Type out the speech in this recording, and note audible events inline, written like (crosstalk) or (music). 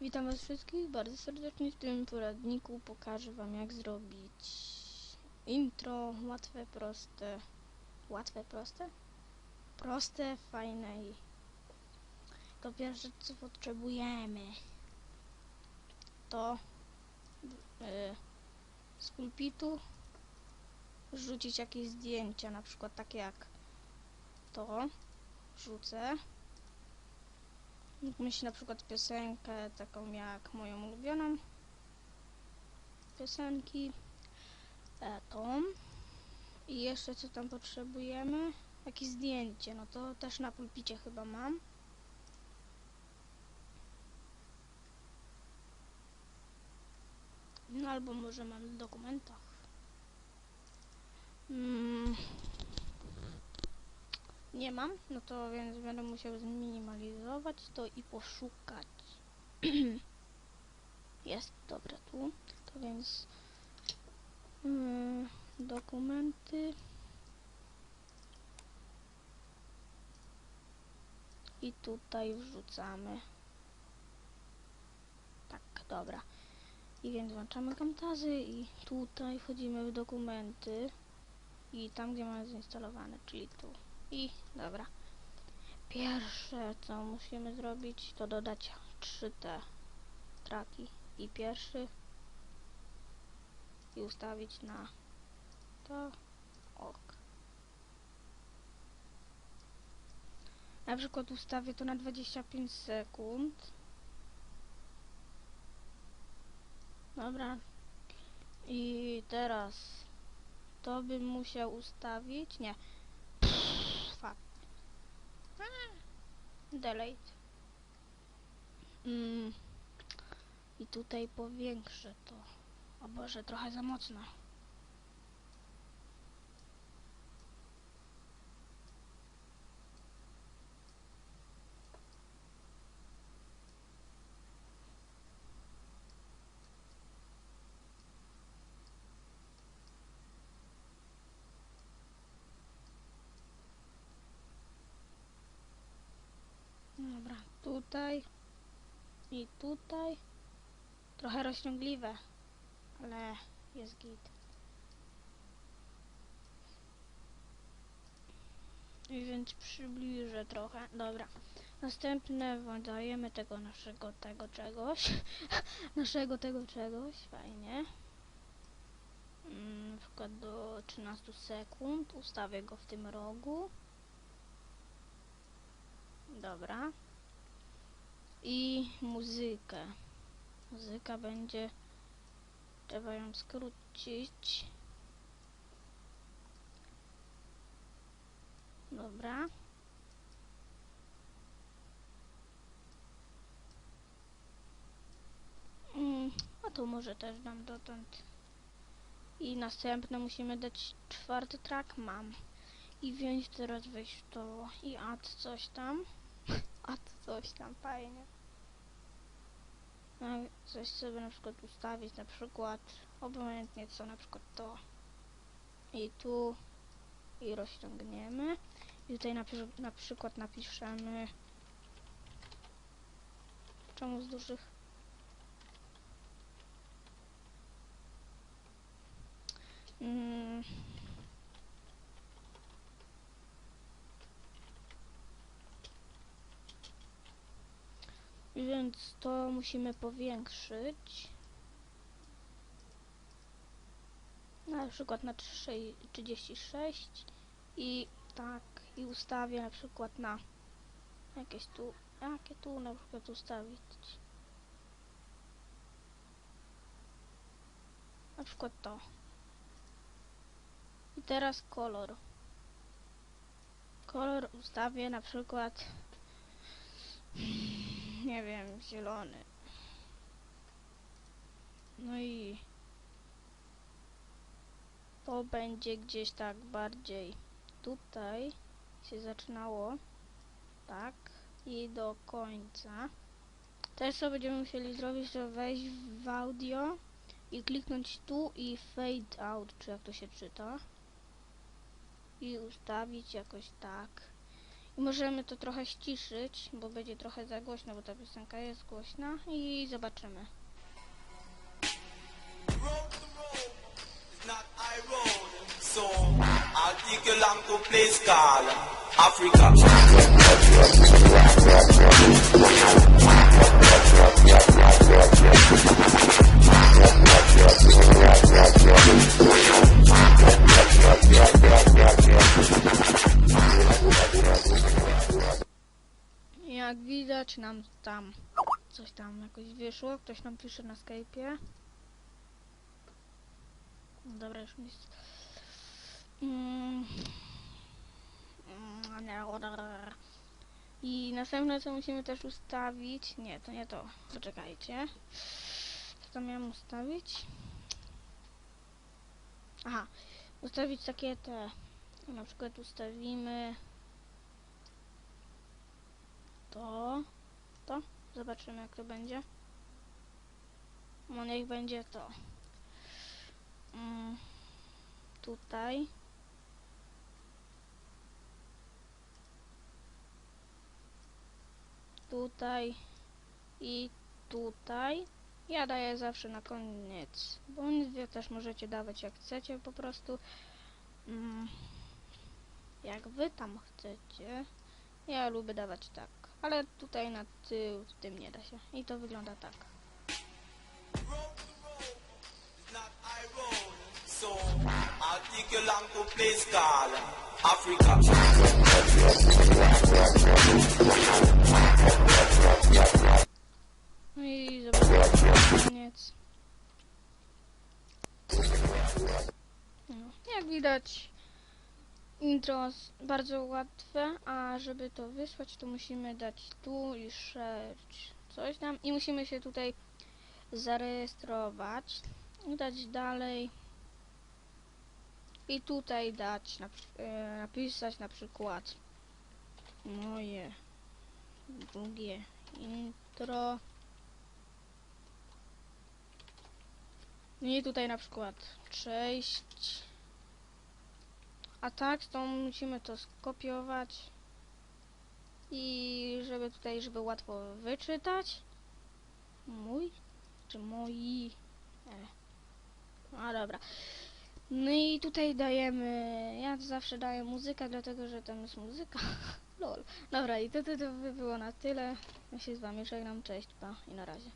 Witam was wszystkich bardzo serdecznie. W tym poradniku pokażę wam jak zrobić intro łatwe, proste. Łatwe, proste? Proste, fajne i to pierwsze co potrzebujemy to yy, z pulpitu rzucić jakieś zdjęcia, na przykład takie jak to rzucę Myślę na przykład piosenkę taką jak moją ulubioną. Piosenki e, tą. I jeszcze co tam potrzebujemy? Jakieś zdjęcie, no to też na pulpicie chyba mam. No albo może mam w dokumentach. Mm. Nie mam, no to więc będę musiał zminimalizować to i poszukać. (clears throat) Jest, dobra, tu. To więc yy, dokumenty i tutaj wrzucamy. Tak, dobra. I więc włączamy kamtazy i tutaj wchodzimy w dokumenty i tam gdzie mamy zainstalowane, czyli tu. I dobra. Pierwsze co musimy zrobić to dodać 3 te traki i pierwszy i ustawić na to ok. Na przykład ustawię to na 25 sekund. Dobra. I teraz to bym musiał ustawić. Nie. Delete. Mm. I tutaj powiększę to. O Boże, trochę za mocno. Dobra, tutaj i tutaj. Trochę rozciągliwe, ale jest git. I więc przybliżę trochę. Dobra. Następne dajemy tego naszego tego czegoś. (laughs) naszego tego czegoś. Fajnie. Mm, na przykład do 13 sekund. Ustawię go w tym rogu. Dobra. I muzykę. Muzyka będzie... Trzeba ją skrócić. Dobra. Mm, a tu może też dam dotąd. I następne musimy dać czwarty track. Mam. I wziąć teraz wejść to i add coś tam. Add coś tam, fajnie. No, coś sobie na przykład ustawić, na przykład obojętnie co, na przykład to. I tu i rozciągniemy. I tutaj na, na przykład napiszemy czemu z dużych mm. Więc to musimy powiększyć. Na przykład na 36 i tak i ustawię na przykład na jakieś tu, jakie tu na przykład ustawić. Na przykład to. I teraz kolor. Kolor ustawię na przykład nie wiem, zielony. No i to będzie gdzieś tak bardziej tutaj się zaczynało. Tak. I do końca. Teraz co będziemy musieli zrobić, to wejść w audio i kliknąć tu i fade out, czy jak to się czyta. I ustawić jakoś tak. Możemy to trochę ściszyć, bo będzie trochę za głośno, bo ta piosenka jest głośna i zobaczymy. Nam tam coś tam jakoś wyszło, ktoś nam pisze na Skype'ie. Dobra, już Mm. Mm, odar. I następne co musimy też ustawić... Nie, to nie to. Poczekajcie. Co tam miałem ustawić? Aha. Ustawić takie te... Na przykład ustawimy... To... To. Zobaczymy jak to będzie. No niech będzie to. Mm, tutaj. Tutaj i tutaj. Ja daję zawsze na koniec. Bo wy też możecie dawać jak chcecie po prostu. Mm, jak wy tam chcecie. Ja lubię dawać tak. Ale tutaj na tył tym nie da się. I to wygląda tak. No i zobaczmy koniec. No, jak widać intro bardzo łatwe, a żeby to wysłać to musimy dać tu i search coś tam. I musimy się tutaj zarejestrować. I dać dalej. I tutaj dać e, napisać na przykład moje drugie intro. I tutaj na przykład cześć. A tak, to musimy to skopiować. I żeby tutaj, żeby łatwo wyczytać. Mój? Czy moi? E. A dobra. No i tutaj dajemy, ja zawsze daję muzykę, dlatego że tam jest muzyka. (laughs) Lol. Dobra, i to, to, to by było na tyle. Ja się z wami żegnam, cześć, pa i na razie.